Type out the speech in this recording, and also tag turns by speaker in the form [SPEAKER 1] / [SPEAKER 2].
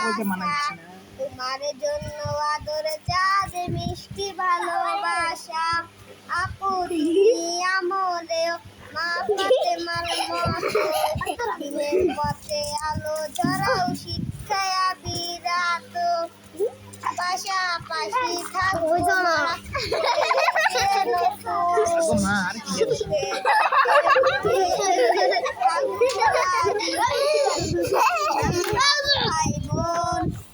[SPEAKER 1] তোমাকে মানা করছি না।
[SPEAKER 2] তোমার জন্য আদর চাঁদ মিষ্টি ভালোবাসা। আপু তুমি আমরে মা পাতে মার মতো। দিনের পথে আলো জড়াও শিক্ষায়া বিরাত পাশাপাশি
[SPEAKER 1] ও মা